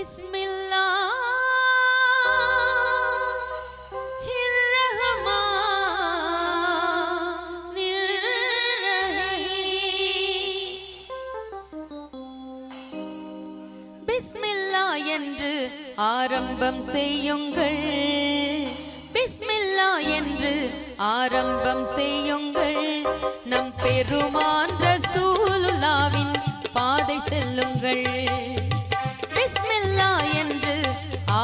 பிஸ்மில்லா. என்று ஆரம்பம் செய்யுங்கள். பிஸ்மில்லா என்று ஆரம்பம் செய்யுங்கள். நம் பெருமான் ரசூலுல்லாவின் பாதை செல்லுங்கள்.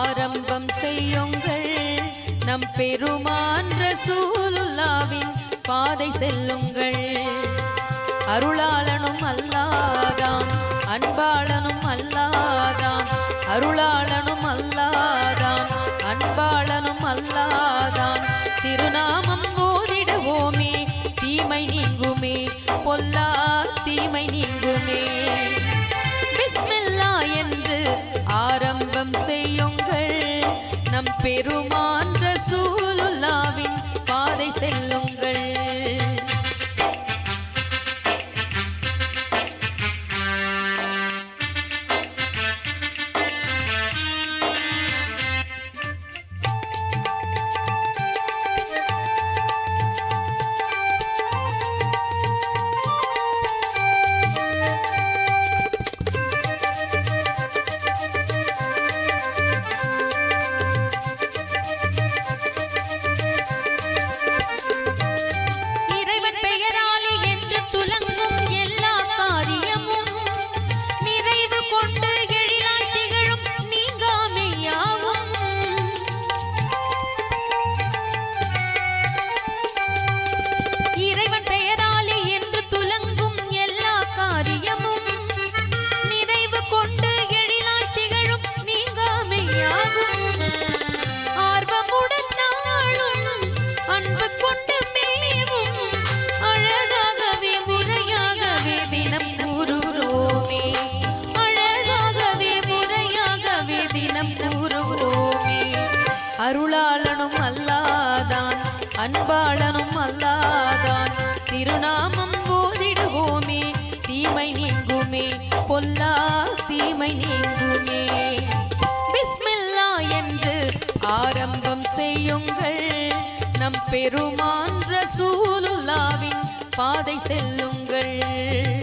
ஆரம்பம் செய்யுங்கள். நம் பெருமான் ரசூலுல்லாவின் பாதை செல்லுங்கள். அருளாளனும் அல்லாதான் அன்பாளனும் அல்லாதான் அருளாளனும் அல்லாதான் அன்பாளனும் அல்லாதான். திருநாமம் ஓதிடுவோமே தீமை நீங்குமே பொல்லா தீமை நீங்குமே. பிஸ்மில்லா என்று பெருமான் ரசூலுல்லாவின் அருளாளனும் அல்லாதான் அன்பாளனும் அல்லாதான். திருநாமம் போதிடுவோமே தீமை நீங்குமே பொல்லா தீமை நீங்குமே. பிஸ்மில்லா என்று ஆரம்பம் செய்யுங்கள். நம் பெருமான் ரசூலுல்லாவின் பாதை செல்லுங்கள்.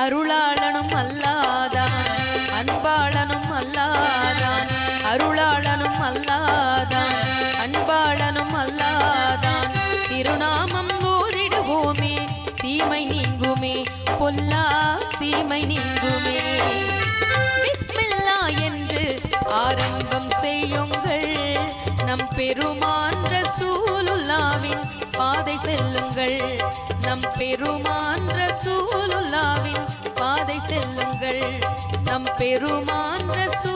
அருளாளனும் அல்லாதான். அன்பாளனும் அல்லாதான். அருளாளனும் அல்லாதான். அன்பாளனும் அல்லாதான். திருநாமம் ஓதிடுவோமே தீமை நீங்குமே பொல்லா தீமை நீங்குமே. பிஸ்மில்லா என்று ஆரம்பம் செய்யுங்கள். நம் பெருமான் ரசூலுல்லாவின் பாதை செல்லுங்கள். நம் பெருமான் ரசூலுல்லாவின் பாதை செல்லுங்கள். நம் பெருமான் ரசூலுல்லாவின்